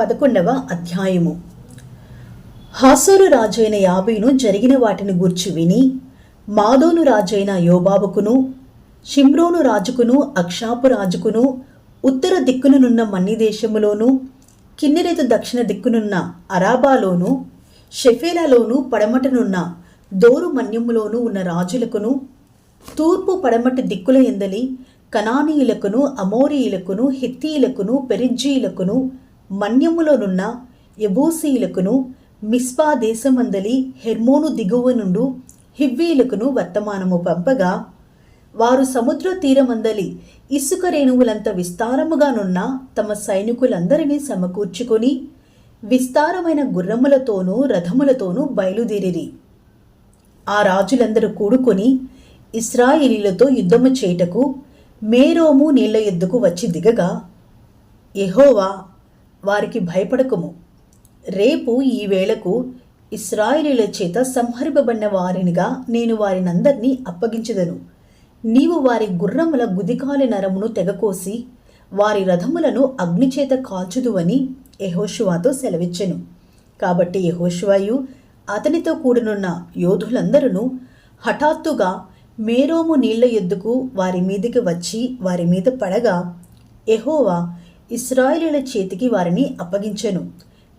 పదకొండవ అధ్యాయము. హాసోరు రాజైన యాబీను జరిగిన వాటిని గూర్చి విని మాదోను రాజైన యోబాబుకును షిమ్రోను రాజుకును అక్షాపు రాజుకును ఉత్తర దిక్కునున్న మన్ని దేశములోను కిన్నెరెతు దక్షిణ దిక్కునున్న అరాబాలోను షెఫేలాలోను పడమటనున్న దోరు మన్యములోను ఉన్న రాజులకును తూర్పు పడమటి దిక్కుల ఎందలి కనానీయులకును అమోరీయులకును హిత్తీయులకును పెరిజ్జీయులకును మన్యములోనున్న ఎబూసీయులకును మిస్పా దేశమందలి హెర్మోను దిగువ నుండు హివ్వీలకును వర్తమానము పంపగా వారు సముద్ర తీరమందలి ఇసుక రేణువులంత విస్తారముగానున్న తమ సైనికులందరినీ సమకూర్చుకొని విస్తారమైన గుర్రములతోనూ రథములతోనూ బయలుదేరిరి. ఆ రాజులందరూ కూడుకొని ఇస్రాయిలీలతో యుద్ధము చేయుటకు మేరోము నీళ్ళ ఎద్దుకు వచ్చి దిగగా ఎహోవా వారికి భయపడకుము. రేపు ఈ వేళకు ఇస్రాయిలీల చేత సంహరింపబడిన వారినిగా నేను వారినందరినీ అప్పగించదను. నీవు వారి గుర్రముల గుదికాలి నరమును తెగకోసి వారి రథములను అగ్నిచేత కాల్చుదువని యహోషువాతో సెలవిచ్చెను. కాబట్టి యహోషువాయు అతనితో కూడినున్న యోధులందరూ హఠాత్తుగా మేరోము నీళ్ళ ఎద్దుకు వారి మీదికి వచ్చి వారి మీద పడగా ఎహోవా ఇస్రాయేలీల చేతికి వారిని అప్పగించెను.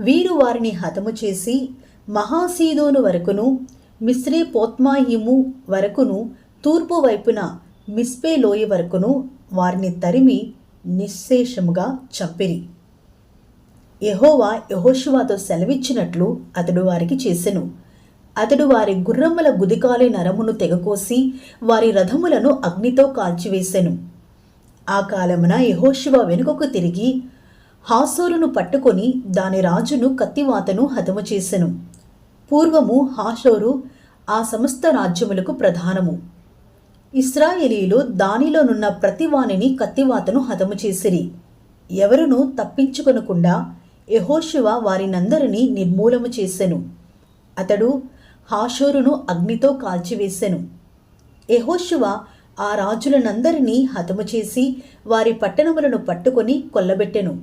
వీరు వారిని హతము చేసి మహాసీదోను వరకును మిస్రే పోత్మాయిము వరకును తూర్పు వైపున మిస్పే లోయ వరకును వారిని తరిమి నిశ్శేషముగా చంపిరి. యహోవా యహోషువాతో సెలవిచ్చినట్లు అతడు వారికి చేసెను. అతడు వారి గుర్రముల గుదికాలి నరమును తెగకోసి వారి రథములను అగ్నితో కాల్చివేసెను. ఆ కాలమున యహోశివ వెనుకకు తిరిగి హాసోరును పట్టుకొని దాని రాజును కత్తివాతను హతము చేసెను. పూర్వము హాషోరు ఆ సమస్త రాజ్యములకు ప్రధానము. ఇస్రాయేలీలు దానిలోనున్న ప్రతివానిని కత్తివాతను హతము చేసిరి. ఎవరును తప్పించుకొనకుండా యహోశివ వారినందరినీ నిర్మూలము చేసెను. అతడు హాషోరును అగ్నితో కాల్చివేసెను. యహోశివ ఆ రాజులనందరినీ హతము చేసి వారి పట్టణములను పట్టుకొని కొల్లబెట్టెను.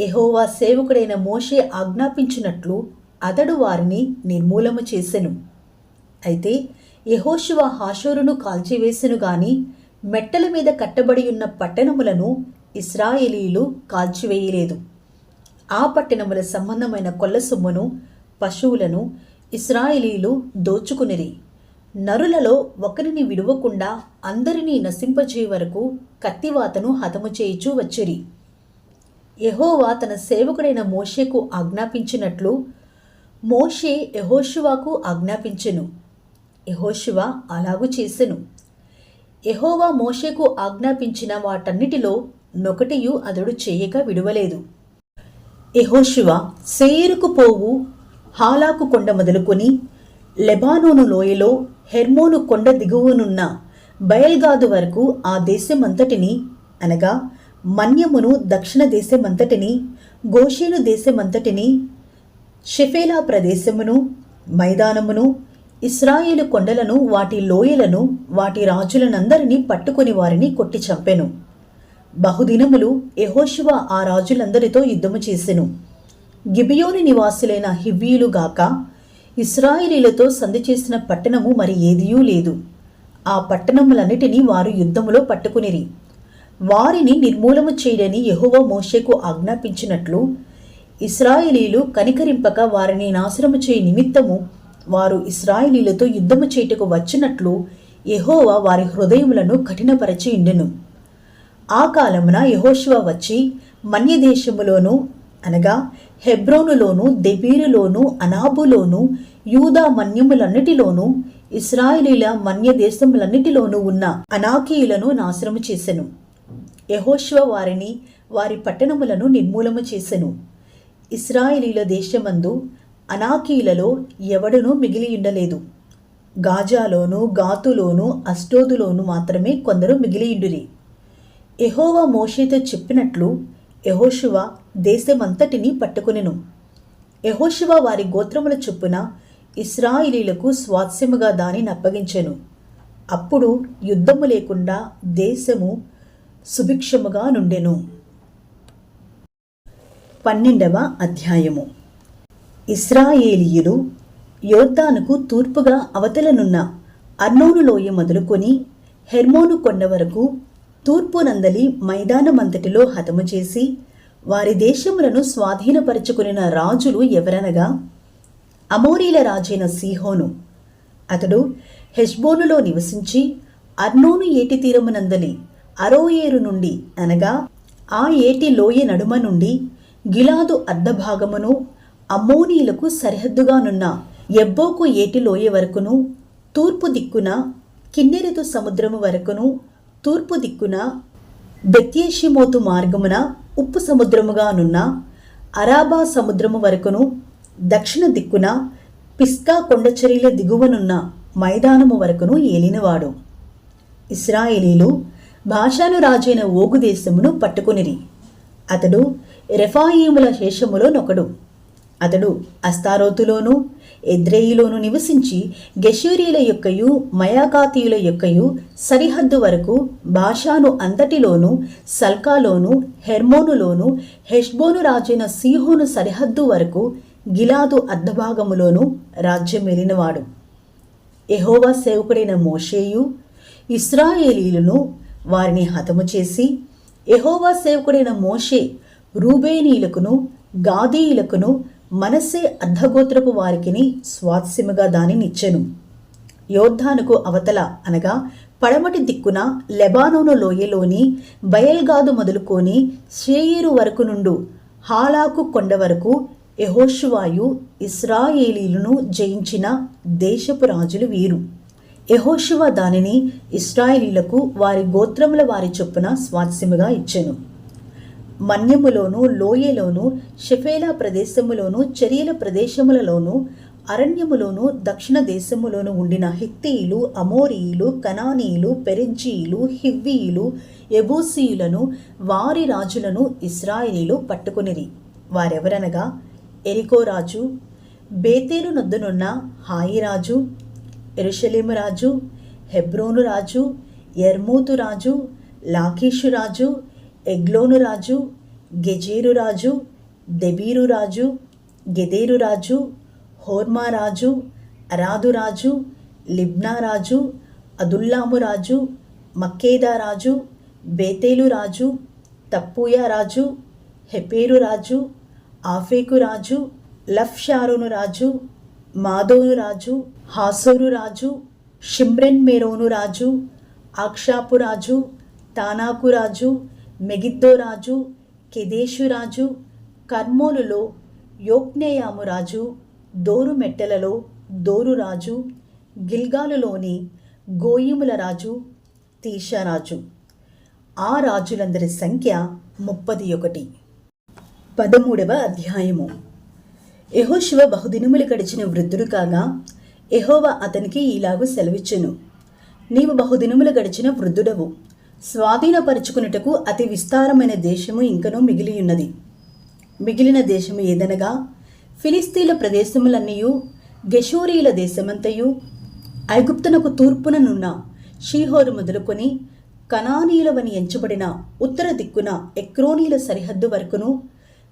ఎహోవా సేవకుడైన మోషే ఆజ్ఞాపించినట్లు అతడు వారిని నిర్మూలము చేసెను. అయితే యహోశివ హాషోరును కాల్చివేసెను గాని మెట్టల మీద కట్టబడి ఉన్న పట్టణములను ఇస్రాయేలీలు కాల్చివేయలేదు. ఆ పట్టణముల సంబంధమైన కొల్ల సొమ్మును పశువులను ఇస్రాయేలీలు దోచుకునిరి. నరులలో ఒకరిని విడువకుండా అందరినీ నశింపజే వరకు కత్తివాతను హతము చేయుచూ వచ్చిరి. యహోవా తన సేవకుడైన మోషేకు ఆజ్ఞాపించినట్లు మోషే యహోశివాకు ఆజ్ఞాపించెను. యహోశివ అలాగు చేసెను. యహోవా మోషేకు ఆజ్ఞాపించిన వాటన్నిటిలో నొకటియు అతడు చేయక విడువలేదు. యహోశివ సేరుకు పోవు హాలాకు కొండ మొదలుకొని లెబానోను లోయలో హెర్మోను కొండ దిగువనున్న బయల్గాదు వరకు ఆ దేశమంతటిని అనగా మన్యమును దక్షిణ దేశమంతటిని గోషేను దేశమంతటిని షెఫేలా ప్రదేశమును మైదానమును ఇస్రాయేలు కొండలను వాటి లోయలను వాటి రాజులనందరినీ పట్టుకొని వారిని కొట్టి చంపెను. బహుదినములు యహోశివ ఆ రాజులందరితో యుద్ధము చేసెను. గిబియోని నివాసులైన హివ్వీయులు గాక ఇస్రాయిలీలతో సంధి చేసిన పట్టణము మరి ఏదియూ లేదు. ఆ పట్టణములన్నిటినీ వారు యుద్ధములో పట్టుకునిరి. వారిని నిర్మూలము చేయడని యెహోవా మోషేకు ఆజ్ఞాపించినట్లు ఇస్రాయిలీలు కనికరింపక వారిని నాశనము చేయ నిమిత్తము వారు ఇస్రాయిలీలతో యుద్ధము చేయుటకు వచ్చినట్లు యహోవా వారి హృదయములను కఠినపరచి ఇండెను ఆ కాలమున యహోశివ వచ్చి మన్యదేశములోను అనగా హెబ్రోనులోను దెబీరులోను అనాబులోను యూదా మన్యములన్నిటిలోనూ ఇస్రాయిలీల మన్య దేశములన్నిటిలోనూ ఉన్న అనాకీయులను నాశనము చేసెను. యహోశ్వ వారిని వారి పట్టణములను నిర్మూలము చేసెను. ఇస్రాయిలీల దేశమందు అనాకీయులలో ఎవడనూ మిగిలియుండలేదు గాజాలోను గాతులోను అష్టోదులోను మాత్రమే కొందరు మిగిలియుండిరి ఎహోవ మోషేతో చెప్పినట్లు యహోశువ దేశమంతటినీ పట్టుకునెను. యహోశివ వారి గోత్రముల చొప్పున ఇస్రాయిలీలకు స్వాస్యముగా దానిని అప్పగించెను. అప్పుడు యుద్ధము లేకుండా దేశము సుభిక్షముగా నుండెను. పన్నెండవ అధ్యాయము. ఇస్రాయేలీయులు యోర్దానుకు తూర్పుగా అవతలనున్న అర్నోను లోయ మొదలుకొని హెర్మోను కొండ వరకు తూర్పు నందలి మైదానమంతటిలో హతము చేసి వారి దేశములను స్వాధీనపరచుకునిన రాజులు ఎవరనగా? అమోరీల రాజైన సీహోను. అతడు హెష్బోనులో నివసించి అర్నోను ఏటి తీరమునందలి అరోయేరు నుండి అనగా ఆ ఏటి లోయ నడుమ నుండి గిలాదు అర్ధభాగమును అమ్మోనీలకు సరిహద్దుగానున్న ఎబ్బోకు ఏటి లోయ వరకును తూర్పు దిక్కున కిన్నెరెతు సముద్రము వరకును తూర్పు దిక్కున బెత్యేషిమోతు మార్గమున ఉప్పు సముద్రముగానున్న అరాబా సముద్రము వరకును దక్షిణ దిక్కున పిస్కా కొండచరీల దిగువనున్న మైదానము వరకును ఏలినవాడు. ఇస్రాయేలీలు భాషాను రాజైన ఓగు దేశమును పట్టుకునిరి. అతడు రెఫాయిముల శేషములో నొకడు. అతడు అస్తారోతులోను ఎద్రేయిలోనూ నివసించి గెషూరీల యొక్కయు మయాకాతీయుల యొక్కయు సరిహద్దు వరకు భాషాను అంతటిలోనూ సల్కాలోను హెర్మోనులోను హెష్బోను రాజైన సీహోను సరిహద్దు వరకు గిలాదు అర్ధభాగములోను రాజ్యమేలినవాడు ఎహోవా సేవకుడైన మోషేయు ఇస్రాయేలీలను వారిని హతము చేసి ఎహోవా సేవకుడైన మోషే రూబేనీలకును గాదీయులకును మనస్సే అర్ధగోత్రపు వారికిని స్వాస్యముగా దానినిచ్చెను. యోద్ధానుకు అవతల అనగా పడమటి దిక్కున లెబానోను లోయలోని బయల్గాదు మొదలుకొని షేయిరు వరకు నుండు హాలాకు కొండ వరకు ఎహోషువాయు ఇస్రాయేలీలను జయించిన దేశపు రాజులు వీరు. యెహోషువ దానిని ఇస్రాయేలీలకు వారి గోత్రముల వారి చొప్పున స్వాస్యముగా ఇచ్చెను. మన్యములోను లోయలోను షెఫేలా ప్రదేశములోను చర్యల ప్రదేశములలోను అరణ్యములోను దక్షిణ దేశములోను ఉండిన హిత్తీయులు అమోరీయులు కనానీయులు పెరిజీయులు హివ్వీయులు ఎబూసీయులను వారి రాజులను ఇస్రాయిలీలు పట్టుకునిరి. వారెవరనగా? ఎరికో రాజు బేతేలు నొద్దునున్న హాయి రాజు ఎరుషలేము రాజు హెబ్రోను రాజు ఎర్మూతు రాజు లాకీషు రాజు ఎగ్లోను రాజు గెజేరు రాజు దెబీరు రాజు గెదేరు రాజు హోర్మా రాజు అరాదు రాజు లిబ్నా రాజు అదుల్లాము రాజు మక్కేదా రాజు బేతేలు రాజు తప్పూయ రాజు హెపేరు రాజు ఆఫేకు రాజు లఫ్షారోను రాజు మాధోను రాజు హాసోరు రాజు షిమ్రెన్ మేరోను రాజు ఆక్షాపు రాజు తానాకు రాజు మెగిద్దో రాజు కర్మోలులో యోక్నేయాము రాజు దోరురాజు దోరు రాజు గిల్గాలులోని గోయిముల రాజు తీషారాజు ఆ రాజులందరి సంఖ్య ముప్పది ఒకటి. పదమూడవ అధ్యాయము. యెహోషువ బహుదినములు గడిచిన వృద్ధుడు కాగా ఎహోవ అతనికి ఇలాగూ సెలవిచ్చెను. నీవు బహుదినములు గడిచిన వృద్ధుడవు. స్వాధీనపరుచుకున్నటకు అతి విస్తారమైన దేశము ఇంకనూ మిగిలియున్నది. మిగిలిన దేశము ఏదనగా ఫిలిస్తీన్ల ప్రదేశములన్నీయు గెషూరీల దేశమంతయు ఐగుప్తునకు తూర్పుననున్న షీహోరు మొదలుకొని కనానీయులవని ఎంచబడిన ఉత్తర దిక్కున ఎక్రోనీల సరిహద్దు వరకును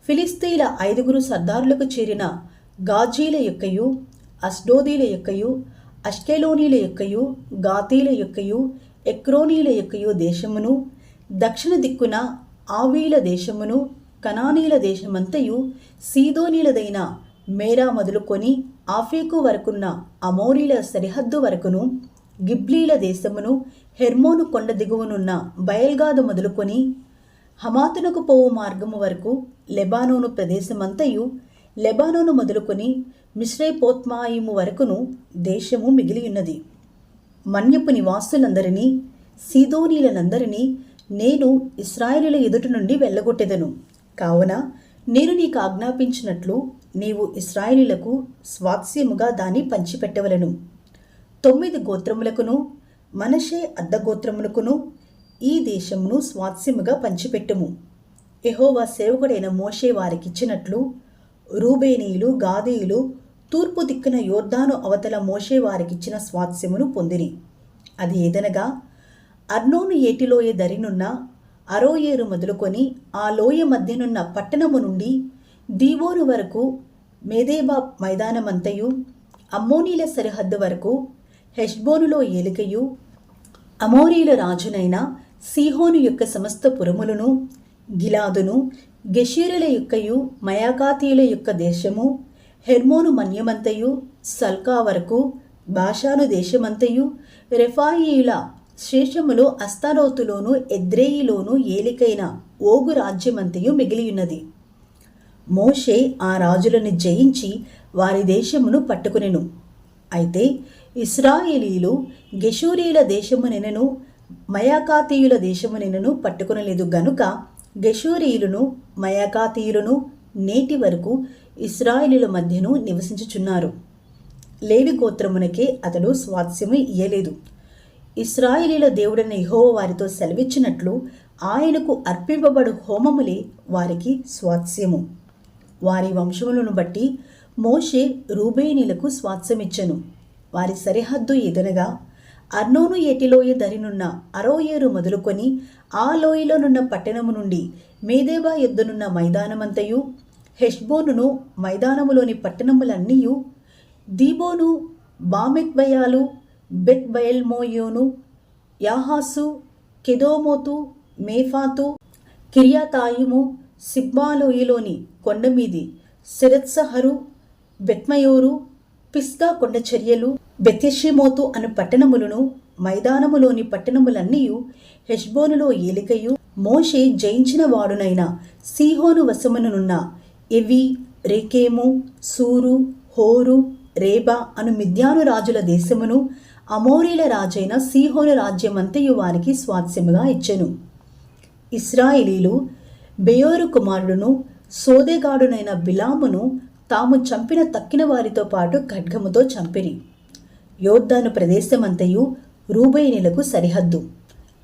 ఫిలిస్తీన్ల ఐదుగురు సర్దారులకు చేరిన గాజీల యొక్కయు అస్డోదీల యొక్కయు అష్కెలోనీల యొక్కయు గాతీల యొక్కయు ఎక్రోనీల యొక్కయు దేశమును దక్షిణ దిక్కున ఆవీల దేశమును కనానీల దేశమంతయు సీదోనీలదైన మేరా మొదలుకొని ఆఫేకు వరకున్న అమోరీల సరిహద్దు వరకును గిబ్లీల దేశమును హెర్మోను కొండ దిగువనున్న బయల్గాదు మొదలుకొని హమాతునకు పోవు మార్గము వరకు లెబానోను ప్రదేశమంతయు లెబానోను మొదలుకొని మిశ్రైపోత్మాయిము వరకును దేశము మిగిలియున్నది. మన్యపు నివాసులందరినీ సీదోనీలనందరినీ నేను ఇస్రాయేలుల ఎదుటి నుండి వెళ్ళగొట్టెదను. కావున నేను నీకు ఆజ్ఞాపించినట్లు నీవు ఇస్రాయేలీలకు స్వాస్యముగా దాన్ని పంచిపెట్టవలను. తొమ్మిది గోత్రములకును మనషే అర్ధగోత్రములకును ఈ దేశమును స్వాస్యముగా పంచిపెట్టుము. ఎహోవా సేవకుడైన మోషే వారికిచ్చినట్లు రూబేనీయులు గాదీయులు తూర్పు దిక్కున యోర్దాను అవతల మోషే వారికిచ్చిన స్వాత్స్యమును పొందిరి. అది ఏదనగా అర్నోను ఏటిలోయ దరినున్న అరోయేరు మొదలుకొని ఆ లోయ మధ్యనున్న పట్టణము నుండి దీవోను వరకు మేదేబా మైదానమంతయు అమ్మోనీల సరిహద్దు వరకు హెష్బోనులో ఏలికయు అమోరీల రాజునైన సీహోను యొక్క సమస్త పురములను గిలాదును గెషీరుల యొక్కయు మయాకాతీయుల యొక్క దేశము హెర్మోను మన్యమంతయు సల్కా వరకు భాషాను దేశమంతయు రెఫాయియుల శేషములో అస్తారోతులోను ఎద్రేయిలోను ఏలికైన ఓగు రాజ్యమంతయు మిగిలియున్నది. మోషే ఆ రాజులను జయించి వారి దేశమును పట్టుకునెను. అయితే ఇస్రాయేలీలు గెషూరీల దేశమునెనను మయాకాతీయుల దేశమునెనను పట్టుకునలేదు గనుక గెషూరీయులను మయాకాతీయులను నేటి వరకు ఇస్రాయేలీల మధ్యను నివసించుచున్నారు. లేవి గోత్రమునకే అతడు స్వాస్యము ఇయ్యలేదు. ఇస్రాయిలీల దేవుడైన యెహోవా వారితో సెలవిచ్చినట్లు ఆయనకు అర్పింపబడు హోమములే వారికి స్వాస్యము వారి వంశములను బట్టి మోషే రూబేనీలకు స్వాస్యమిచ్చను వారి సరిహద్దు ఎదనగా అర్నోను ఏటిలోయ దరినున్న అరోయేరు మొదలుకొని ఆ లోయలోనున్న పట్టణము నుండి మేదేబా ఎద్దునున్న మైదానమంతయు హెష్బోనును మైదానములోని పట్టణములన్నీయు దీబోను బామెక్బయాలు బెత్ బయల్మోయోను యాహాసు కెదోమోతు మేఫాతు కిరియాతాయిము సిబ్బాలోయలోని కొండమీది శరత్సహరు బెత్మయోరు పిస్గా కొండ చర్యలు బెత్యషిమోతు అను పట్టణములను మైదానములోని పట్టణములన్నీయు హెష్బోనులో ఏలికయు మోషే జయించిన వాడునైన సీహోను వశమునున్న ఎవి రేకేము సూరు హోరు రేబా అను మిద్యాను రాజుల దేశమును అమోరీల రాజైన సీహోను రాజ్యమంతయు వారికి స్వాస్యముగా ఇచ్చెను. ఇస్రాయిలీలు బేయోరు కుమారుడును సోదెగాడునైన బిలామును తాము చంపిన తక్కిన వారితో పాటు ఖడ్గముతో చంపిరి. యోద్ధాను ప్రదేశమంతయు రూబేనిలకు సరిహద్దు.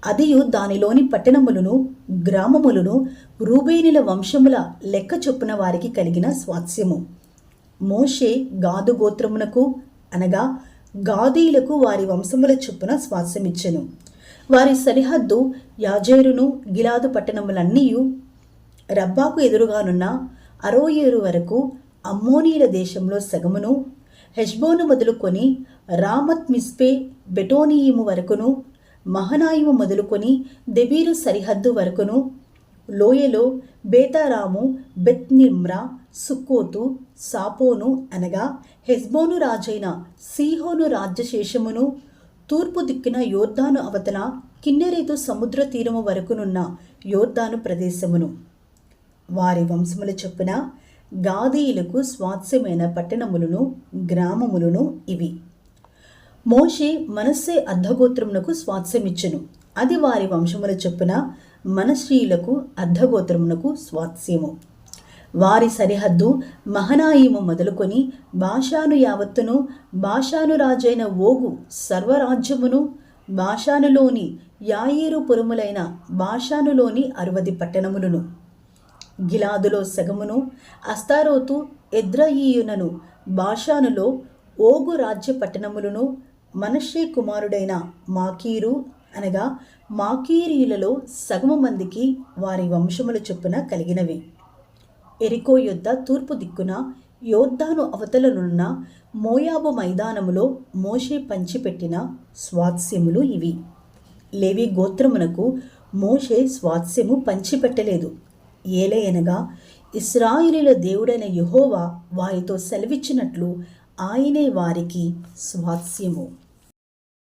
అదియు దానిలోని పట్టణములను గ్రామములను రూబేనిల వంశముల లెక్క చొప్పున వారికి కలిగిన స్వాస్యము. మోషే గాదు గోత్రమునకు అనగా గాదీలకు వారి వంశముల చొప్పున స్వాస్యమిచ్చెను. వారి సరిహద్దు యాజేరును గిలాదు పట్టణములన్నీయు రబ్బాకు ఎదురుగానున్న అరోయేరు వరకు అమ్మోనీల దేశంలో సగమును హెష్బోను మొదలుకొని రామత్ మిస్పే బెటోనియిము వరకును మహనాయువు మొదలుకొని దెబీరు సరిహద్దు వరకును లోయలో బేతారాము బెత్నిమ్రా సుక్కోతు సాపోను అనగా హెస్బోను రాజైన సీహోను రాజ్యశేషమును తూర్పు దిక్కున యోర్ధాను అవతల కిన్నెరేతు సముద్ర తీరము వరకునున్న యోర్ధాను ప్రదేశమును. వారి వంశముల చొప్పున గాదీయులకు స్వాత్స్యమైన పట్టణములను గ్రామములను ఇవి. మోషే మనస్సే అర్ధగోత్రమునకు స్వాస్యమిచ్చెను అది వారి వంశముల చొప్పున మనశ్రీలకు అర్ధగోత్రమునకు స్వాస్యము వారి సరిహద్దు మహనాయిము మొదలుకొని భాషాను యావత్తును భాషాను రాజైన ఓగు సర్వరాజ్యమును భాషానులోని యాయేరు పురములైన భాషానులోని అరవది పట్టణములను. గిలాదులో సగమును అస్తారోతు ఎద్రయీయునను భాషానులో ఓగు రాజ్య పట్టణములను మనషే కుమారుడైన మాకీరు అనగా మాకీరీయులలో సగము మందికి వారి వంశముల చొప్పున కలిగినవి. ఎరికో యొద్ద తూర్పు దిక్కున యోద్ధాను అవతలనున్న మోయాబు మైదానములో మోషే పంచిపెట్టిన స్వాత్స్యములు ఇవి. లేవి గోత్రమునకు మోషే స్వాత్స్యము పంచిపెట్టలేదు. ఏలయనగా ఇస్రాయిలీల దేవుడైన యహోవా వారితో సెలవిచ్చినట్లు ఆయనే వారికి స్వాత్స్యము.